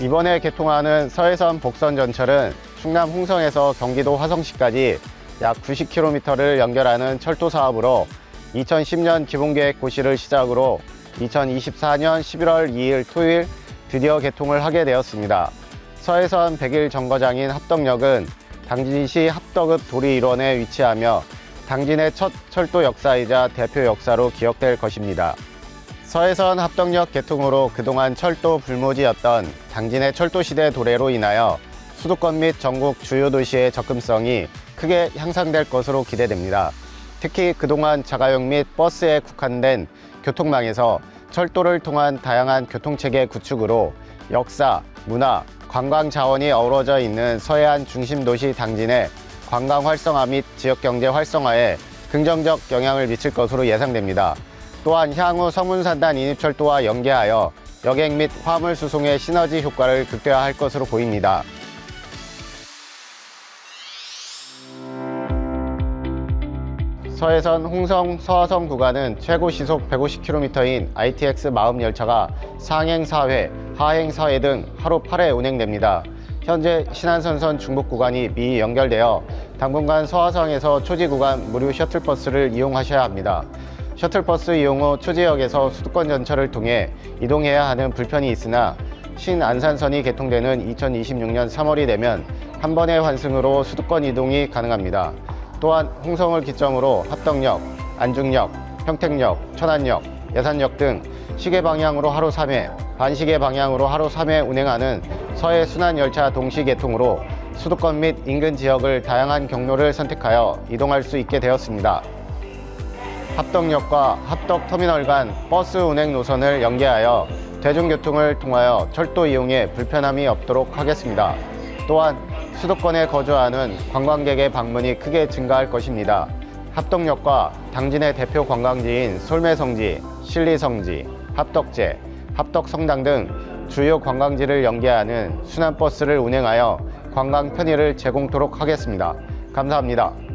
이번에 개통하는 서해선 복선 전철은 충남 홍성에서 경기도 화성시까지 약 90km를 연결하는 철도 사업으로 2010년 기본계획 고시를 시작으로 2024년 11월 2일 토요일 드디어 개통을 하게 되었습니다. 서해선 100일 정거장인 합덕역은 당진시 합덕읍 도리 일원에 위치하며 당진의 첫 철도 역사이자 대표 역사로 기억될 것입니다. 서해선 합덕역 개통으로 그동안 철도 불모지였던 당진의 철도시대 도래로 인하여 수도권 및 전국 주요 도시의 접근성이 크게 향상될 것으로 기대됩니다. 특히 그동안 자가용 및 버스에 국한된 교통망에서 철도를 통한 다양한 교통체계 구축으로 역사, 문화, 관광 자원이 어우러져 있는 서해안 중심 도시 당진의 관광 활성화 및 지역 경제 활성화에 긍정적 영향을 미칠 것으로 예상됩니다. 또한 향후 성문산단 인입철도와 연계하여 여객 및 화물 수송의 시너지 효과를 극대화할 것으로 보입니다. 서해선 홍성 서하성 구간은 최고 시속 150km인 ITX 마음 열차가 상행 4회, 하행 4회 등 하루 8회 운행됩니다. 현재 신안선선 중북 구간이 미 연결되어 당분간 서하성에서 초지 구간 무료 셔틀버스를 이용하셔야 합니다. 셔틀버스 이용 후 초지역에서 수도권 전철을 통해 이동해야 하는 불편이 있으나 신안산선이 개통되는 2026년 3월이 되면 한 번의 환승으로 수도권 이동이 가능합니다. 또한 홍성을 기점으로 합덕역, 안중역, 평택역, 천안역, 예산역 등 시계 방향으로 하루 3회, 반시계 방향으로 하루 3회 운행하는 서해 순환 열차 동시 개통으로 수도권 및 인근 지역을 다양한 경로를 선택하여 이동할 수 있게 되었습니다. 합덕역과 합덕터미널 간 버스 운행 노선을 연계하여 대중교통을 통하여 철도 이용에 불편함이 없도록 하겠습니다. 또한 수도권에 거주하는 관광객의 방문이 크게 증가할 것입니다. 합덕역과 당진의 대표 관광지인 솔매성지, 신리성지, 합덕제, 합덕성당 등 주요 관광지를 연계하는 순환버스를 운행하여 관광 편의를 제공토록 하겠습니다. 감사합니다.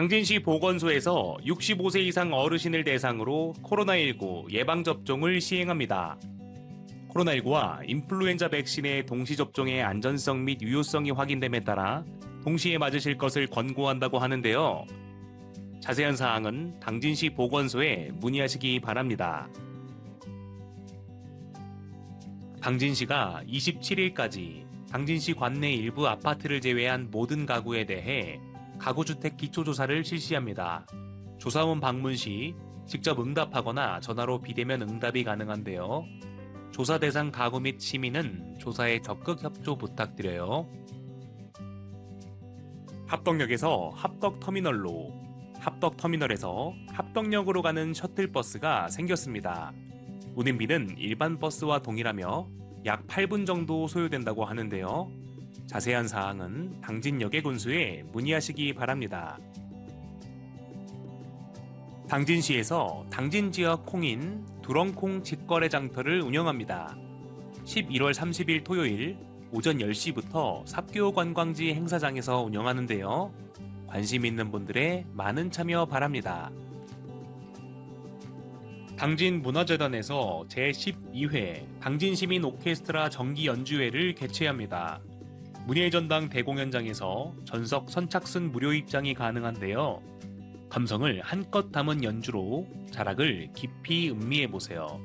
당진시 보건소에서 65세 이상 어르신을 대상으로 코로나19 예방접종을 시행합니다. 코로나19와 인플루엔자 백신의 동시 접종의 안전성 및 유효성이 확인됨에 따라 동시에 맞으실 것을 권고한다고 하는데요. 자세한 사항은 당진시 보건소에 문의하시기 바랍니다. 당진시가 27일까지 당진시 관내 일부 아파트를 제외한 모든 가구에 대해 가구주택 기초조사를 실시합니다. 조사원 방문 시 직접 응답하거나 전화로 비대면 응답이 가능한데요. 조사 대상 가구 및 시민은 조사에 적극 협조 부탁드려요. 합덕역에서 합덕터미널로, 합덕터미널에서 합덕역으로 가는 셔틀버스가 생겼습니다. 운행비는 일반 버스와 동일하며 약 8분 정도 소요된다고 하는데요. 자세한 사항은 당진역의 군수에 문의하시기 바랍니다. 당진시에서 당진 지역 콩인 두렁콩 직거래 장터를 운영합니다. 11월 30일 토요일 오전 10시부터 삽교 관광지 행사장에서 운영하는데요. 관심 있는 분들의 많은 참여 바랍니다. 당진 문화재단에서 제12회 당진 시민 오케스트라 정기 연주회를 개최합니다. 문예의 전당 대공연장에서 전석 선착순 무료 입장이 가능한데요. 감성을 한껏 담은 연주로 자락을 깊이 음미해 보세요.